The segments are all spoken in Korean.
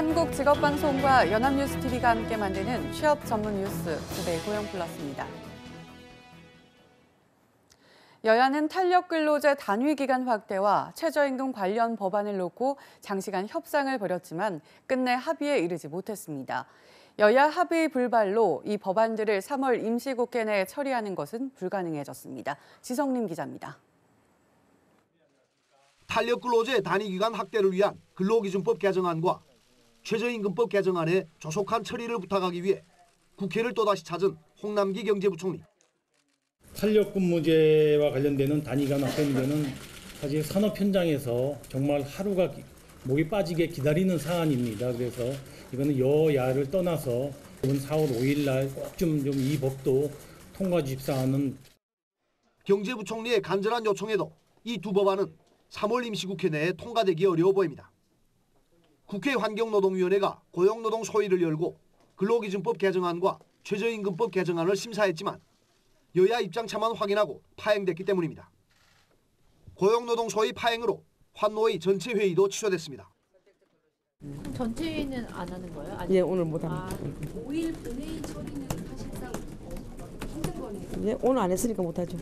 한국직업방송과 연합뉴스TV가 함께 만드는 취업 전문 뉴스 주대 고용 플러스입니다. 여야는 탄력 근로제 단위 기간 확대와 최저임금 관련 법안을 놓고 장시간 협상을 벌였지만 끝내 합의에 이르지 못했습니다. 여야 합의 불발로 이 법안들을 3월 임시국회 내에 처리하는 것은 불가능해졌습니다. 지성림 기자입니다. 탄력 근로제 단위 기간 확대를 위한 근로기준법 개정안과 최저임금법 개정안의 조속한 처리를 부탁하기 위해 국회를 또다시 찾은 홍남기 경제부총리. 탄력 근무제와 관련되는 단위간 문제는 사실 산업 현장에서 정말 하루가 목이 빠지게 기다리는 사안입니다. 그래서 이거는 여야를 떠나서 이번 4월 5일 날꼭 좀 좀 이 법도 통과 집사하는 경제부총리의 간절한 요청에도 이 두 법안은 3월 임시국회 내에 통과되기 어려워 보입니다. 국회 환경노동위원회가 고용노동 소위를 열고 근로기준법 개정안과 최저임금법 개정안을 심사했지만 여야 입장 차만 확인하고 파행됐기 때문입니다. 고용노동 소위 파행으로 환노위 전체 회의도 취소됐습니다. 전체 회의는 안 하는 거예요? 아니, 예, 오늘 못 합니다. 아, 5일 본회의 처리는 사실상 힘든 거네요. 예, 오늘 안 했으니까 못 하죠.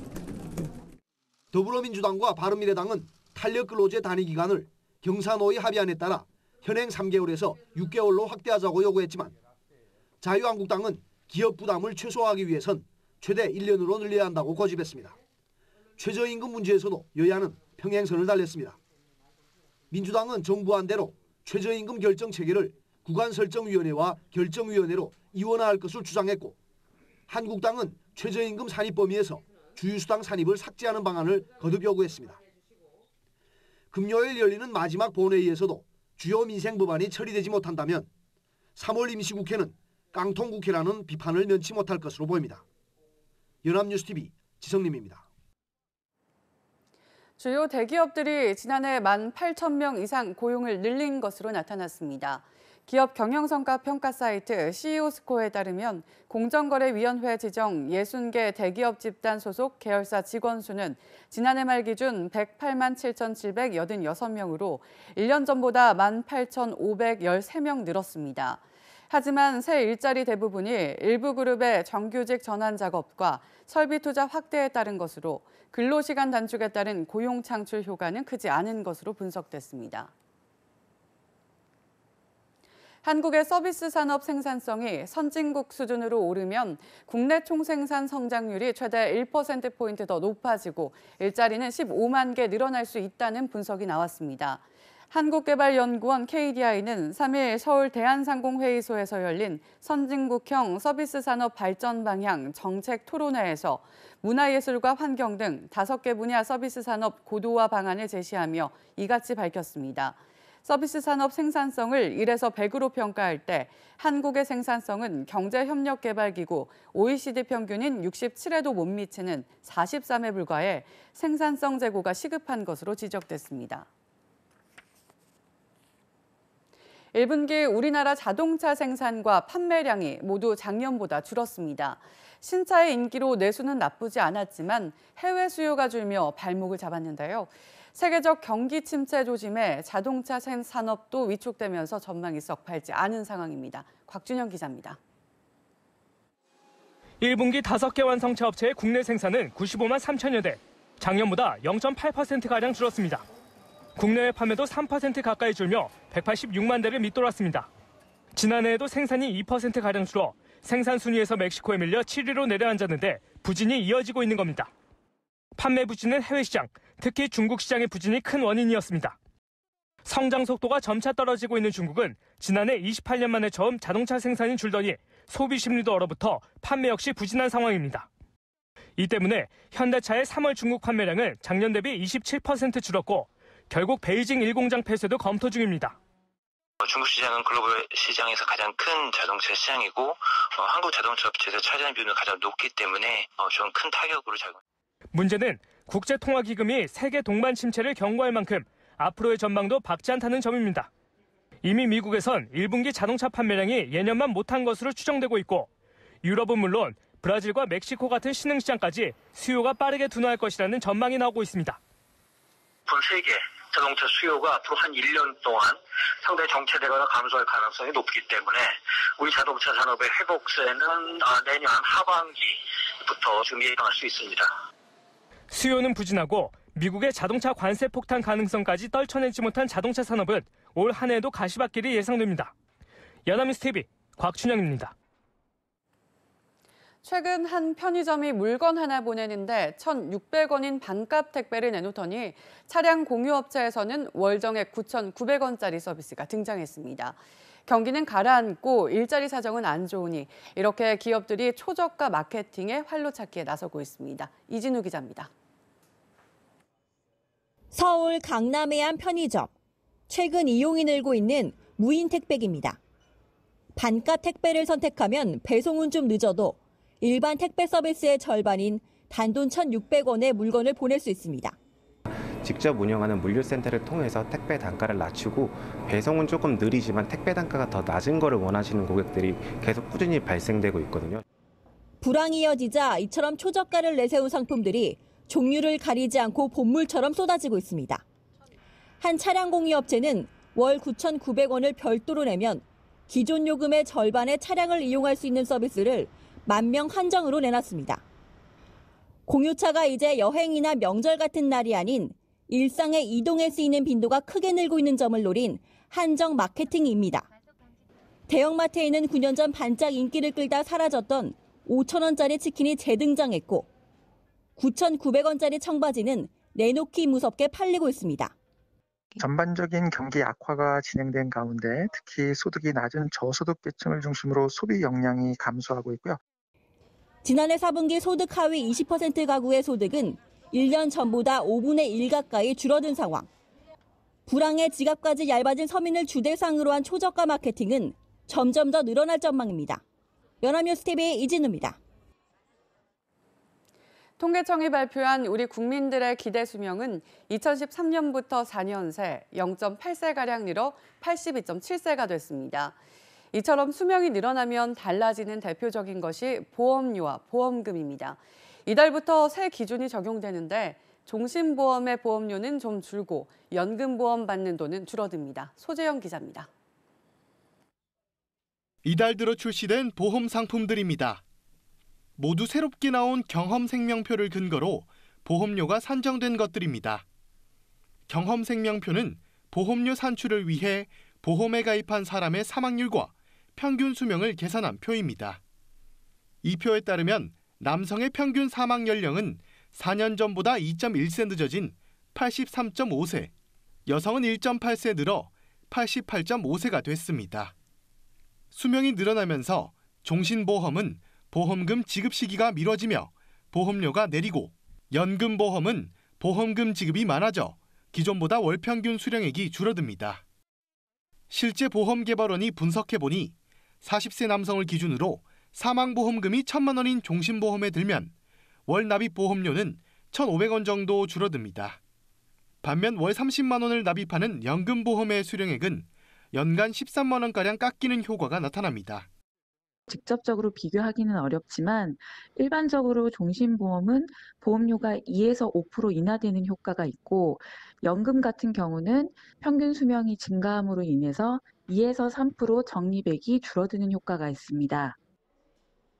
더불어민주당과 바른미래당은 탄력 근로제 단위 기간을 경사노위 합의안에 따라 현행 3개월에서 6개월로 확대하자고 요구했지만 자유한국당은 기업 부담을 최소화하기 위해선 최대 1년으로 늘려야 한다고 고집했습니다. 최저임금 문제에서도 여야는 평행선을 달렸습니다. 민주당은 정부 안 대로 최저임금 결정 체계를 구간설정위원회와 결정위원회로 이원화할 것을 주장했고 한국당은 최저임금 산입 범위에서 주유수당 산입을 삭제하는 방안을 거듭 요구했습니다. 금요일 열리는 마지막 본회의에서도 주요 민생 법안이 처리되지 못한다면 3월 임시국회는 깡통국회라는 비판을 면치 못할 것으로 보입니다. 연합뉴스TV 지성림입니다. 주요 대기업들이 지난해 1만 8천 명 이상 고용을 늘린 것으로 나타났습니다. 기업 경영성과 평가 사이트 CEO스코어에 따르면 공정거래위원회 지정 60개 대기업 집단 소속 계열사 직원 수는 지난해 말 기준 108만 7,786명으로 1년 전보다 18,513명 늘었습니다. 하지만 새 일자리 대부분이 일부 그룹의 정규직 전환 작업과 설비 투자 확대에 따른 것으로 근로시간 단축에 따른 고용 창출 효과는 크지 않은 것으로 분석됐습니다. 한국의 서비스 산업 생산성이 선진국 수준으로 오르면 국내 총생산 성장률이 최대 1%포인트 더 높아지고 일자리는 15만 개 늘어날 수 있다는 분석이 나왔습니다. 한국개발연구원 KDI는 3일 서울 대한상공회의소에서 열린 선진국형 서비스 산업 발전 방향 정책 토론회에서 문화예술과 환경 등 5개 분야 서비스 산업 고도화 방안을 제시하며 이같이 밝혔습니다. 서비스 산업 생산성을 1에서 100으로 평가할 때 한국의 생산성은 경제협력개발기구 OECD 평균인 67에도 못 미치는 43에 불과해 생산성 제고가 시급한 것으로 지적됐습니다. 1분기 우리나라 자동차 생산과 판매량이 모두 작년보다 줄었습니다. 신차의 인기로 내수는 나쁘지 않았지만 해외 수요가 줄며 발목을 잡았는데요. 세계적 경기 침체 조짐에 자동차 산업도 위축되면서 전망이 썩 밝지 않은 상황입니다. 곽준영 기자입니다. 1분기 5개 완성차 업체의 국내 생산은 95만 3천여 대, 작년보다 0.8%가량 줄었습니다. 국내외 판매도 3% 가까이 줄며 186만 대를 밑돌았습니다. 지난해에도 생산이 2%가량 줄어 생산 순위에서 멕시코에 밀려 7위로 내려앉았는데 부진이 이어지고 있는 겁니다. 판매 부진은 해외 시장, 특히 중국 시장의 부진이 큰 원인이었습니다. 성장 속도가 점차 떨어지고 있는 중국은 지난해 28년 만에 처음 자동차 생산이 줄더니 소비 심리도 얼어붙어 판매 역시 부진한 상황입니다. 이 때문에 현대차의 3월 중국 판매량은 작년 대비 27% 줄었고 결국 베이징 1공장 폐쇄도 검토 중입니다. 중국 시장은 글로벌 시장에서 가장 큰 자동차 시장이고 어, 한국 자동차 업체에서 차지하는 비율은 가장 높기 때문에 어, 좀큰 타격으로 작용. 문제는 국제통화기금이 세계 동반 침체를 경고할 만큼 앞으로의 전망도 밝지 않다는 점입니다. 이미 미국에선 1분기 자동차 판매량이 예년만 못한 것으로 추정되고 있고 유럽은 물론 브라질과 멕시코 같은 신흥시장까지 수요가 빠르게 둔화할 것이라는 전망이 나오고 있습니다. 전 세계 자동차 수요가 앞으로 한 1년 동안 상당히 정체되거나 감소할 가능성이 높기 때문에 우리 자동차 산업의 회복세는 아, 내년 하반기부터 좀 예상할 수 있습니다. 수요는 부진하고 미국의 자동차 관세 폭탄 가능성까지 떨쳐내지 못한 자동차 산업은 올 한 해에도 가시밭길이 예상됩니다. 연합뉴스 TV 곽춘영입니다. 최근 한 편의점이 물건 하나 보내는데 1,600원인 반값 택배를 내놓더니 차량 공유업체에서는 월정액 9,900원짜리 서비스가 등장했습니다. 경기는 가라앉고 일자리 사정은 안 좋으니 이렇게 기업들이 초저가 마케팅에 활로 찾기에 나서고 있습니다. 이진우 기자입니다. 서울 강남의 한 편의점. 최근 이용이 늘고 있는 무인 택배기입니다. 반값 택배를 선택하면 배송은 좀 늦어도 일반 택배 서비스의 절반인 단돈 1,600원의 물건을 보낼 수 있습니다. 직접 운영하는 물류센터를 통해서 택배 단가를 낮추고 배송은 조금 느리지만 택배 단가가 더 낮은 거를 원하시는 고객들이 계속 꾸준히 발생되고 있거든요. 불황이 이어지자 이처럼 초저가를 내세운 상품들이 종류를 가리지 않고 본물처럼 쏟아지고 있습니다. 한 차량 공유 업체는 월 9,900원을 별도로 내면 기존 요금의 절반의 차량을 이용할 수 있는 서비스를 만 명 한정으로 내놨습니다. 공유차가 이제 여행이나 명절 같은 날이 아닌 일상의 이동에 쓰이는 빈도가 크게 늘고 있는 점을 노린 한정 마케팅입니다. 대형마트에는 9년 전 반짝 인기를 끌다 사라졌던 5천원짜리 치킨이 재등장했고 9,900원짜리 청바지는 내놓기 무섭게 팔리고 있습니다. 전반적인 경기 악화가 진행된 가운데 특히 소득이 낮은 저소득계층을 중심으로 소비 역량이 감소하고 있고요. 지난해 4분기 소득 하위 20% 가구의 소득은 1년 전보다 5분의 1 가까이 줄어든 상황. 불황의 지갑까지 얇아진 서민을 주대상으로 한 초저가 마케팅은 점점 더 늘어날 전망입니다. 연합뉴스 TV 이진우입니다. 통계청이 발표한 우리 국민들의 기대 수명은 2013년부터 4년 새 0.8세가량 늘어 82.7세가 됐습니다. 이처럼 수명이 늘어나면 달라지는 대표적인 것이 보험료와 보험금입니다. 이달부터 새 기준이 적용되는데 종신보험의 보험료는 좀 줄고 연금보험 받는 돈은 줄어듭니다. 소재영 기자입니다. 이달 들어 출시된 보험 상품들입니다. 모두 새롭게 나온 경험 생명표를 근거로 보험료가 산정된 것들입니다. 경험 생명표는 보험료 산출을 위해 보험에 가입한 사람의 사망률과 평균 수명을 계산한 표입니다. 이 표에 따르면 남성의 평균 사망 연령은 4년 전보다 2.1세 늦어진 83.5세, 여성은 1.8세 늘어 88.5세가 됐습니다. 수명이 늘어나면서 종신보험은 보험금 지급 시기가 미뤄지며 보험료가 내리고 연금보험은 보험금 지급이 많아져 기존보다 월 평균 수령액이 줄어듭니다. 실제 보험개발원이 분석해보니 40세 남성을 기준으로 사망보험금이 1천만 원인 종신보험에 들면 월 납입 보험료는 1,500원 정도 줄어듭니다. 반면 월 30만 원을 납입하는 연금보험의 수령액은 연간 13만 원가량 깎이는 효과가 나타납니다. 직접적으로 비교하기는 어렵지만 일반적으로 종신보험은 보험료가 2에서 5% 인하되는 효과가 있고 연금 같은 경우는 평균 수명이 증가함으로 인해서 2에서 3% 적립액이 줄어드는 효과가 있습니다.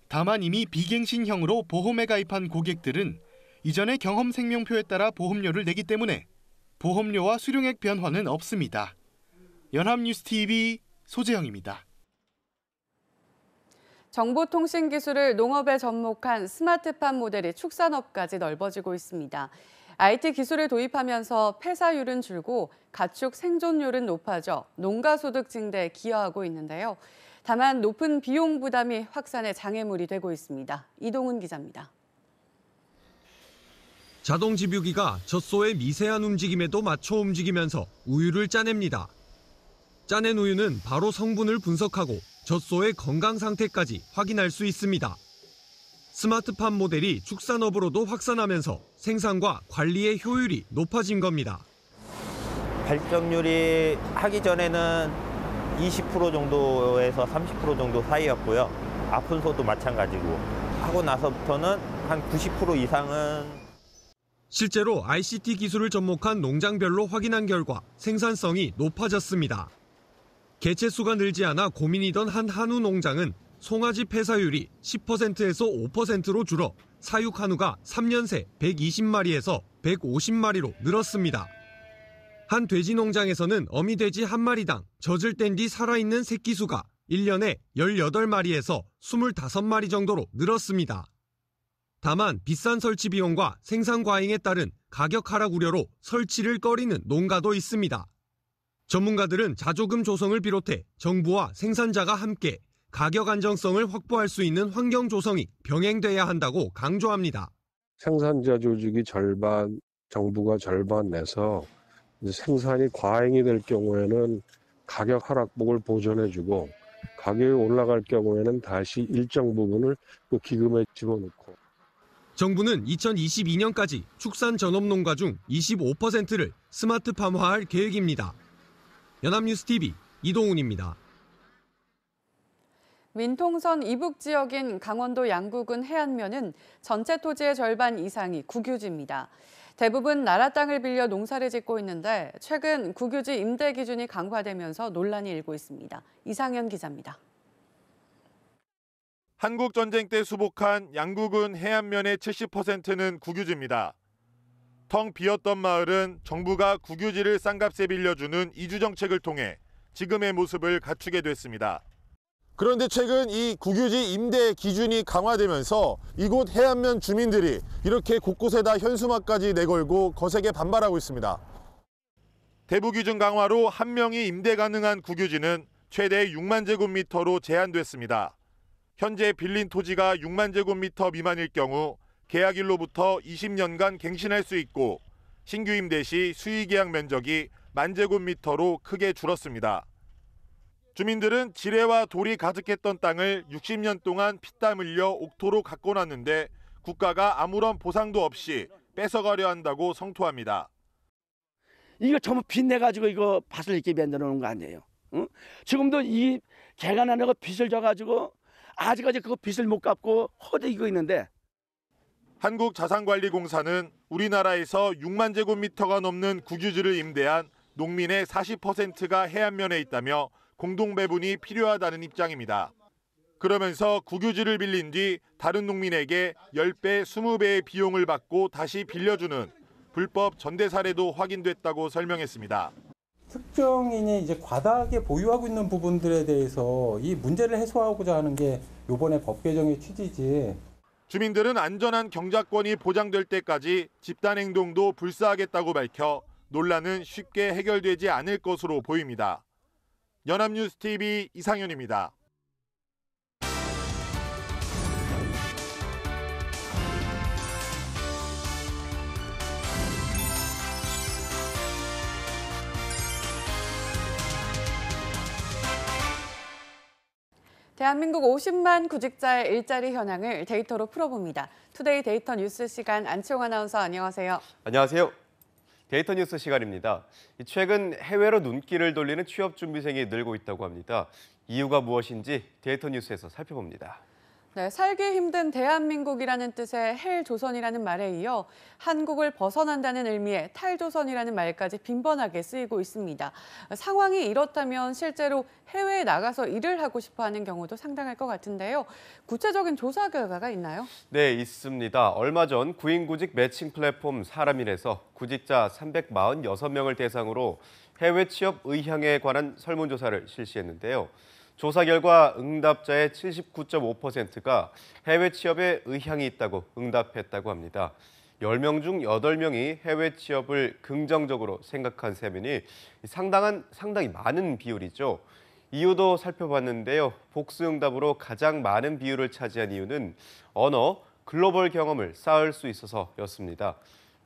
다만 이미 비갱신형으로 보험에 가입한 고객들은 이전의 경험 생명표에 따라 보험료를 내기 때문에 보험료와 수령액 변화는 없습니다. 연합뉴스TV 소재영입니다. 정보통신 기술을 농업에 접목한 스마트팜 모델이 축산업까지 넓어지고 있습니다. IT 기술을 도입하면서 폐사율은 줄고 가축 생존율은 높아져 농가 소득 증대에 기여하고 있는데요. 다만 높은 비용 부담이 확산의 장애물이 되고 있습니다. 이동훈 기자입니다. 자동 집유기가 젖소의 미세한 움직임에도 맞춰 움직이면서 우유를 짜냅니다. 짜낸 우유는 바로 성분을 분석하고 젖소의 건강 상태까지 확인할 수 있습니다. 스마트팜 모델이 축산업으로도 확산하면서 생산과 관리의 효율이 높아진 겁니다. 발정률이 하기 전에는 20% 정도에서 30% 정도 사이였고요. 아픈 소도 마찬가지고 하고 나서부터는 한 90% 이상은 실제로 ICT 기술을 접목한 농장별로 확인한 결과 생산성이 높아졌습니다. 개체수가 늘지 않아 고민이던 한 한우 농장은 송아지 폐사율이 10%에서 5%로 줄어 사육 한우가 3년 새 120마리에서 150마리로 늘었습니다. 한 돼지 농장에서는 어미 돼지 한 마리당 젖을 뗀 뒤 살아있는 새끼 수가 1년에 18마리에서 25마리 정도로 늘었습니다. 다만 비싼 설치 비용과 생산 과잉에 따른 가격 하락 우려로 설치를 꺼리는 농가도 있습니다. 전문가들은 자조금 조성을 비롯해 정부와 생산자가 함께 가격 안정성을 확보할 수 있는 환경 조성이 병행돼야 한다고 강조합니다. 생산자 조직이 절반, 정부가 절반 내서 생산이 과잉이 될 경우에는 가격 하락폭을 보전해주고 가격이 올라갈 경우에는 다시 일정 부분을 그 기금에 집어넣고 정부는 2022년까지 축산 전업 농가 중 25%를 스마트팜화할 계획입니다. 연합뉴스 TV 이동훈입니다. 민통선 이북 지역인 강원도 양구군 해안면은 전체 토지의 절반 이상이 국유지입니다. 대부분 나라 땅을 빌려 농사를 짓고 있는데 최근 국유지 임대 기준이 강화되면서 논란이 일고 있습니다. 이상현 기자입니다. 한국 전쟁 때 수복한 양구군 해안면의 70%는 국유지입니다. 텅 비었던 마을은 정부가 국유지를 싼값에 빌려주는 이주 정책을 통해 지금의 모습을 갖추게 됐습니다. 그런데 최근 이 국유지 임대 기준이 강화되면서 이곳 해안면 주민들이 이렇게 곳곳에다 현수막까지 내걸고 거세게 반발하고 있습니다. 대부 기준 강화로 한 명이 임대 가능한 국유지는 최대 6만 제곱미터로 제한됐습니다. 현재 빌린 토지가 6만 제곱미터 미만일 경우 계약일로부터 20년간 갱신할 수 있고 신규 임대 시 수의 계약 면적이 만 제곱미터로 크게 줄었습니다. 주민들은 지뢰와 돌이 가득했던 땅을 60년 동안 피땀 흘려 옥토로 가꿔놨는데 국가가 아무런 보상도 없이 뺏어가려 한다고 성토합니다. 이거 전부 빚내 가지고 이거 밭을 이렇게 만들어 놓은 거 아니에요. 응? 지금도 이 개가 안 하고 빚을 져 가지고 아직까지 그거 빚을 못 갚고 허덕이고 있는데 한국자산관리공사는 우리나라에서 6만 제곱미터가 넘는 국유지를 임대한 농민의 40%가 해안면에 있다며 공동 배분이 필요하다는 입장입니다. 그러면서 국유지를 빌린 뒤 다른 농민에게 10배, 20배의 비용을 받고 다시 빌려주는 불법 전대 사례도 확인됐다고 설명했습니다. 특정인이 이제 과다하게 보유하고 있는 부분들에 대해서 이 문제를 해소하고자 하는 게 이번에 법 개정의 취지지. 주민들은 안전한 경작권이 보장될 때까지 집단 행동도 불사하겠다고 밝혀 논란은 쉽게 해결되지 않을 것으로 보입니다. 연합뉴스 TV 이상현입니다. 대한민국 50만 구직자의 일자리 현황을 데이터로 풀어봅니다. 투데이 데이터 뉴스 시간 안치홍 아나운서 안녕하세요. 안녕하세요. 데이터 뉴스 시간입니다. 최근 해외로 눈길을 돌리는 취업 준비생이 늘고 있다고 합니다. 이유가 무엇인지 데이터 뉴스에서 살펴봅니다. 네, 살기 힘든 대한민국이라는 뜻의 헬조선이라는 말에 이어 한국을 벗어난다는 의미의 탈조선이라는 말까지 빈번하게 쓰이고 있습니다. 상황이 이렇다면 실제로 해외에 나가서 일을 하고 싶어 하는 경우도 상당할 것 같은데요. 구체적인 조사 결과가 있나요? 네, 있습니다. 얼마 전 구인구직 매칭 플랫폼 사람인에서 구직자 346명을 대상으로 해외 취업 의향에 관한 설문조사를 실시했는데요. 조사 결과 응답자의 79.5%가 해외 취업에 의향이 있다고 응답했다고 합니다. 10명 중 8명이 해외 취업을 긍정적으로 생각한 셈이니 상당한, 상당히 많은 비율이죠. 이유도 살펴봤는데요. 복수 응답으로 가장 많은 비율을 차지한 이유는 언어, 글로벌 경험을 쌓을 수 있어서였습니다.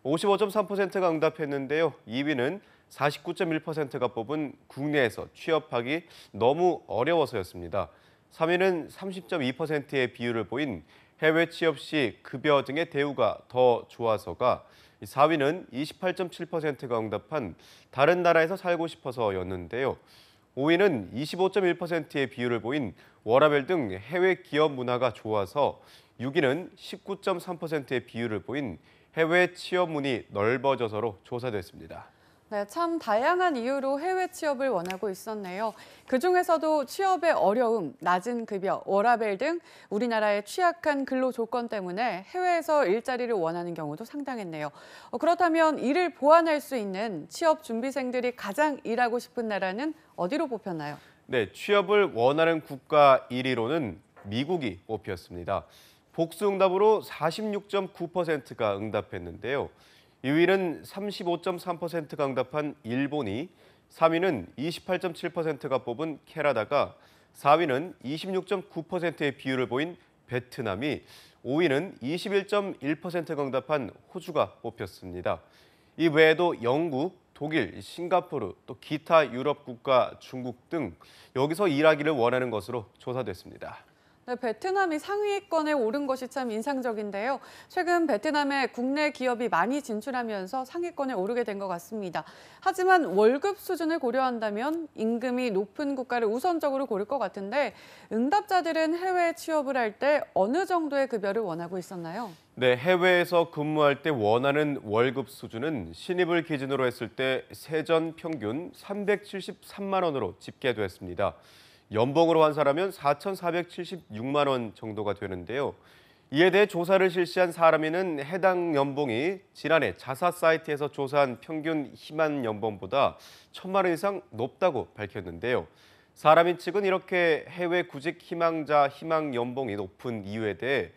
55.3%가 응답했는데요. 2위는 49.1%가 뽑은 국내에서 취업하기 너무 어려워서였습니다. 3위는 30.2%의 비율을 보인 해외 취업 시 급여 등의 대우가 더 좋아서가 4위는 28.7%가 응답한 다른 나라에서 살고 싶어서였는데요. 5위는 25.1%의 비율을 보인 워라벨 등 해외 기업 문화가 좋아서 6위는 19.3%의 비율을 보인 해외 취업 문이 넓어져서로 조사됐습니다. 네, 참 다양한 이유로 해외 취업을 원하고 있었네요. 그중에서도 취업의 어려움, 낮은 급여, 워라벨 등 우리나라의 취약한 근로 조건 때문에 해외에서 일자리를 원하는 경우도 상당했네요. 어, 그렇다면 이를 보완할 수 있는 취업 준비생들이 가장 일하고 싶은 나라는 어디로 뽑혔나요? 네, 취업을 원하는 국가 1위로는 미국이 뽑혔습니다. 복수응답으로 46.9%가 응답했는데요. 2위는 35.3%가 응답한 일본이, 3위는 28.7%가 뽑은 캐나다가, 4위는 26.9%의 비율을 보인 베트남이, 5위는 21.1%가 응답한 호주가 뽑혔습니다. 이 외에도 영국, 독일, 싱가포르, 또 기타 유럽 국가, 중국 등 여기서 일하기를 원하는 것으로 조사됐습니다. 네, 베트남이 상위권에 오른 것이 참 인상적인데요. 최근 베트남에 국내 기업이 많이 진출하면서 상위권에 오르게 된 것 같습니다. 하지만 월급 수준을 고려한다면 임금이 높은 국가를 우선적으로 고를 것 같은데 응답자들은 해외 취업을 할 때 어느 정도의 급여를 원하고 있었나요? 네, 해외에서 근무할 때 원하는 월급 수준은 신입을 기준으로 했을 때 세전 평균 373만 원으로 집계됐습니다. 연봉으로 환산하면 4,476만 원 정도가 되는데요. 이에 대해 조사를 실시한 사람이는 해당 연봉이 지난해 자사 사이트에서 조사한 평균 희망 연봉보다 천만 원 이상 높다고 밝혔는데요. 사람인 측은 이렇게 해외 구직 희망자 희망 연봉이 높은 이유에 대해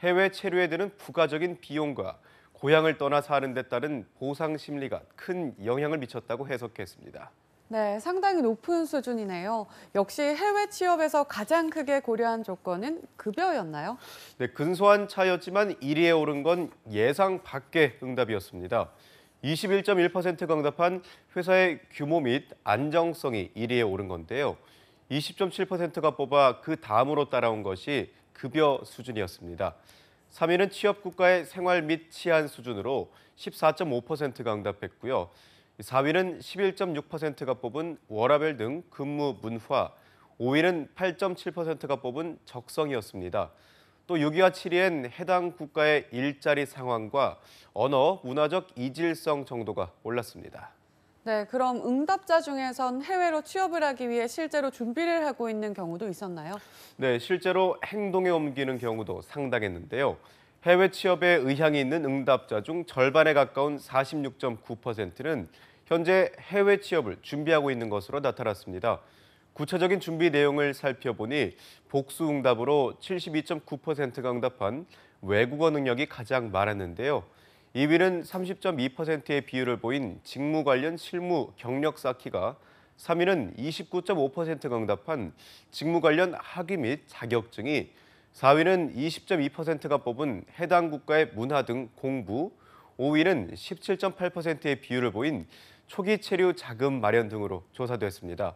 해외 체류에 드는 부가적인 비용과 고향을 떠나 사는 데 따른 보상 심리가 큰 영향을 미쳤다고 해석했습니다. 네, 상당히 높은 수준이네요. 역시 해외 취업에서 가장 크게 고려한 조건은 급여였나요? 네, 근소한 차이였지만 1위에 오른 건 예상 밖의 응답이었습니다. 21.1%가 응답한 회사의 규모 및 안정성이 1위에 오른 건데요. 20.7%가 뽑아 그 다음으로 따라온 것이 급여 수준이었습니다. 3위는 취업 국가의 생활 및 치안 수준으로 14.5%가 응답했고요. 4위는 11.6%가 뽑은 워라벨 등 근무 문화, 5위는 8.7%가 뽑은 적성이었습니다. 또 6위와 7위엔 해당 국가의 일자리 상황과 언어, 문화적 이질성 정도가 올랐습니다. 네, 그럼 응답자 중에선 해외로 취업을 하기 위해 실제로 준비를 하고 있는 경우도 있었나요? 네, 실제로 행동에 옮기는 경우도 상당했는데요. 해외 취업에 의향이 있는 응답자 중 절반에 가까운 46.9%는 현재 해외 취업을 준비하고 있는 것으로 나타났습니다. 구체적인 준비 내용을 살펴보니 복수 응답으로 72.9%가 응답한 외국어 능력이 가장 많았는데요. 2위는 30.2%의 비율을 보인 직무 관련 실무 경력 쌓기가 3위는 29.5%가 응답한 직무 관련 학위 및 자격증이 4위는 20.2%가 뽑은 해당 국가의 문화 등 공부, 5위는 17.8%의 비율을 보인 초기 체류 자금 마련 등으로 조사됐습니다.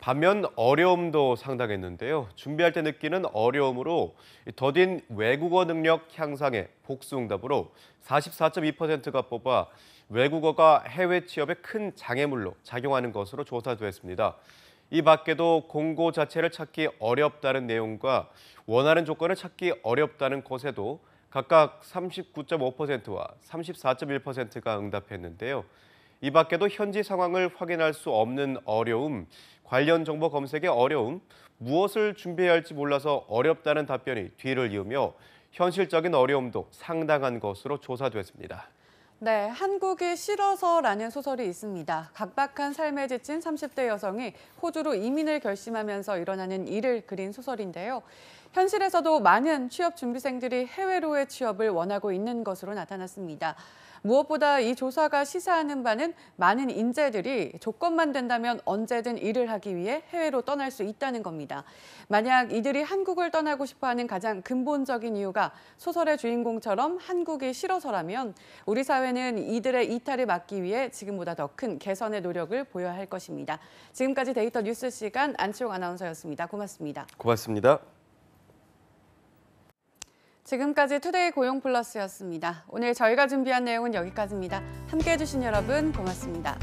반면 어려움도 상당했는데요. 준비할 때 느끼는 어려움으로 더딘 외국어 능력 향상의 복수응답으로 44.2%가 뽑아 외국어가 해외 취업에 큰 장애물로 작용하는 것으로 조사됐습니다. 이 밖에도 공고 자체를 찾기 어렵다는 내용과 원하는 조건을 찾기 어렵다는 것에도 각각 39.5%와 34.1%가 응답했는데요. 이 밖에도 현지 상황을 확인할 수 없는 어려움, 관련 정보 검색의 어려움, 무엇을 준비해야 할지 몰라서 어렵다는 답변이 뒤를 이으며 현실적인 어려움도 상당한 것으로 조사됐습니다. 네, 한국이 싫어서라는 소설이 있습니다. 각박한 삶에 지친 30대 여성이 호주로 이민을 결심하면서 일어나는 일을 그린 소설인데요. 현실에서도 많은 취업 준비생들이 해외로의 취업을 원하고 있는 것으로 나타났습니다. 무엇보다 이 조사가 시사하는 바는 많은 인재들이 조건만 된다면 언제든 일을 하기 위해 해외로 떠날 수 있다는 겁니다. 만약 이들이 한국을 떠나고 싶어하는 가장 근본적인 이유가 소설의 주인공처럼 한국이 싫어서라면 우리 사회는 이들의 이탈을 막기 위해 지금보다 더 큰 개선의 노력을 보여야 할 것입니다. 지금까지 데이터 뉴스 시간 안치홍 아나운서였습니다. 고맙습니다. 고맙습니다. 지금까지 투데이 고용 플러스였습니다. 오늘 저희가 준비한 내용은 여기까지입니다. 함께해 주신 여러분 고맙습니다.